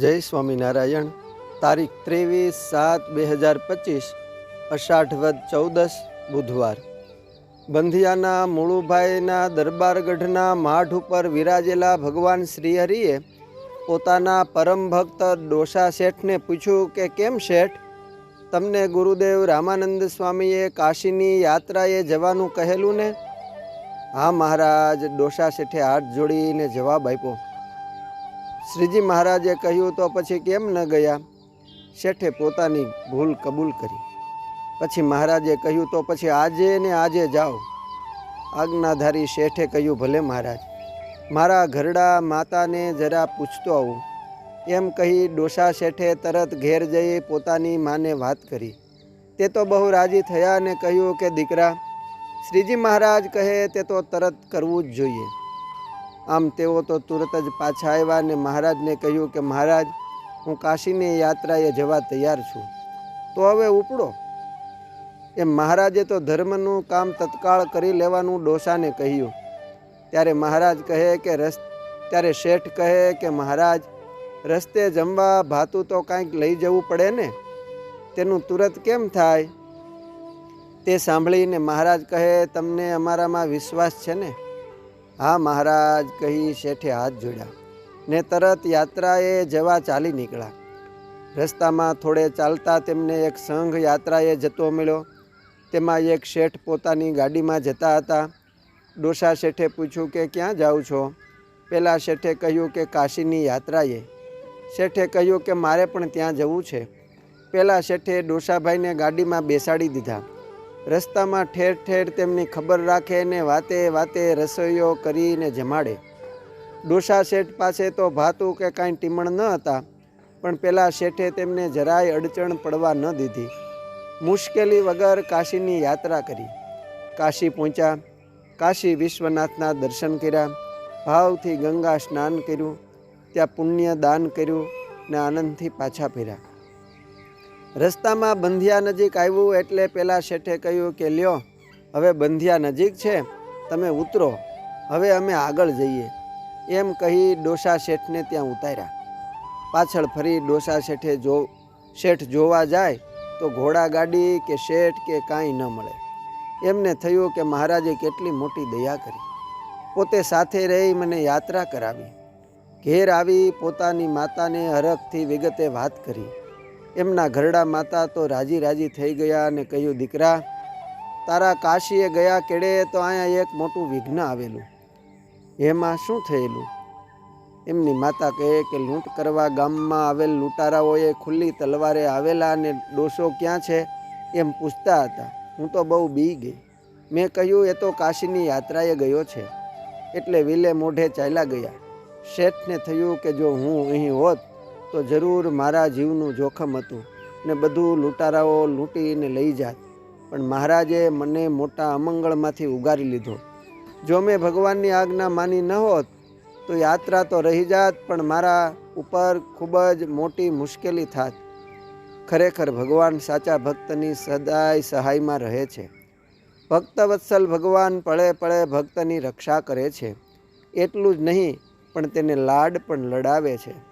જય સ્વામિનારાયણ. તારીખ ત્રેવીસ સાત બે હજાર પચીસ અષાઢવદ ચૌદસ, બુધવાર. બંધિયાના મુળુભાઈના દરબારગઢના માઢ ઉપર વિરાજેલા ભગવાન શ્રીહરિએ પોતાના પરમ ભક્ત ડોસા શેઠને પૂછ્યું કે, કેમ શેઠ? તમને ગુરુદેવ રામાનંદ સ્વામીએ કાશીની યાત્રાએ જવાનું કહેલું ને? હા મહારાજ ડોસા શેઠે હાથ જોડીને જવાબ આપ્યો. શ્રીજી મહારાજે કહ્યું, તો પછી કેમ ન ગયા? શેઠે પોતાની ભૂલ કબૂલ કરી. પછી મહારાજે કહ્યું, તો પછી આજે ને આજે જાઓ. આજ્ઞાધારી શેઠે કહ્યું, ભલે મહારાજ, મારા ઘરડા માતાને જરા પૂછતો આવું. એમ કહી ડોસા શેઠે તરત ઘેર જઈ પોતાની માને વાત કરી. તે તો બહુ રાજી થયા અને કહ્યું કે, દીકરા, શ્રીજી મહારાજ કહે તે તો તરત કરવું જ જોઈએ. આમ તેઓ તો તુરત જ પાછા આવ્યા અને મહારાજને કહ્યું કે, મહારાજ, હું કાશીની યાત્રાએ જવા તૈયાર છું. તો હવે ઉપડો. એમ મહારાજે તો ધર્મનું કામ તત્કાળ કરી લેવાનું ડોસાને કહ્યું. ત્યારે મહારાજ કહે કે, રસ, ત્યારે શેઠ કહે કે, મહારાજ, રસ્તે જમવા ભાતું તો કાંઈક લઈ જવું પડે ને? તેનું તુરત કેમ થાય? તે સાંભળીને મહારાજ કહે, તમને અમારામાં વિશ્વાસ છે ને? હા, મહારાજ, કહી શેઠે હાથ જોડ્યા ને તરત યાત્રાએ જવા ચાલી નીકળ્યા. રસ્તામાં થોડે ચાલતા તેમને એક સંઘ યાત્રાએ જતો મળ્યો. તેમાં એક શેઠ પોતાની ગાડીમાં જતા હતા. ડોસા શેઠે પૂછ્યું કે, ક્યાં જાઓ છો? પેલા શેઠે કહ્યું કે, કાશીની યાત્રાએ. શેઠે કહ્યું કે, મારે પણ ત્યાં જવું છે. પેલા શેઠે ડોસાભાઈને ગાડીમાં બેસાડી દીધા. રસ્તામાં ઠેર ઠેર તેમની ખબર રાખે ને વાતે વાતે રસોઈઓ કરીને જમાડે. ડોસા શેઠ પાસે તો ભાતું કે કાંઈ ટીમણ ન હતા, પણ પેલા શેઠે તેમને જરાય અડચણ પડવા ન દીધી. મુશ્કેલી વગર કાશીની યાત્રા કરી. કાશી પહોંચ્યા, કાશી વિશ્વનાથના દર્શન કર્યા, ભાવથી ગંગા સ્નાન કર્યું, ત્યાં પુણ્ય દાન કર્યું ને આનંદથી પાછા ફર્યા. રસ્તામાં બંધિયા નજીક આવ્યું એટલે પેલા શેઠે કહ્યું કે, લ્યો, હવે બંધિયા નજીક છે, તમે ઉતરો. હવે અમે આગળ જઈએ. એમ કહી ડોસા શેઠને ત્યાં ઉતાર્યા. પાછળ ફરી ડોસા શેઠે જો, શેઠ જોવા જાય તો ઘોડા ગાડી કે શેઠ કે કાંઈ ન મળે. એમને થયું કે મહારાજે કેટલી મોટી દયા કરી. પોતે સાથે રહી મને યાત્રા કરાવી. ઘેર આવી પોતાની માતાને હરખથી વિગતે વાત કરી. એમના ઘરડા માતા તો રાજી રાજી થઈ ગયા અને કહ્યું, દીકરા, તારા કાશીએ ગયા કેડે તો અહીંયા એક મોટું વિઘ્ન આવેલું. એમાં શું થયેલું? એમની માતા કહે કે, લૂંટ કરવા ગામમાં આવેલ લૂંટારાઓએ ખુલ્લી તલવારે આવેલા અને ડોસો ક્યાં છે? એમ પૂછતા હતા. હું તો બહુ બી ગઈ. મેં કહ્યું, એ તો કાશીની યાત્રાએ ગયો છે. એટલે વિલે મોઢે ચાલ્યા ગયા. શેઠને થયું કે, જો હું અહીં હોત તો જરૂર મારા જીવનું જોખમ હતું ને બધું લૂંટારાઓ લૂંટીને લઈ જાત પણ મહારાજે મને મોટા અમંગળમાંથી ઉગારી લીધો. જો મેં ભગવાનની આજ્ઞા માની ન હોત, તો યાત્રા તો રહી જાત, પણ મારા ઉપર ખૂબ જ મોટી મુશ્કેલી થાત. ખરેખર ભગવાન સાચા ભક્તની સદાય સહાયમાં રહે છે. ભક્તવત્સલ ભગવાન પળે પળે ભક્તની રક્ષા કરે છે. એટલું જ નહીં, પણ તેને લાડ પણ લડાવે છે.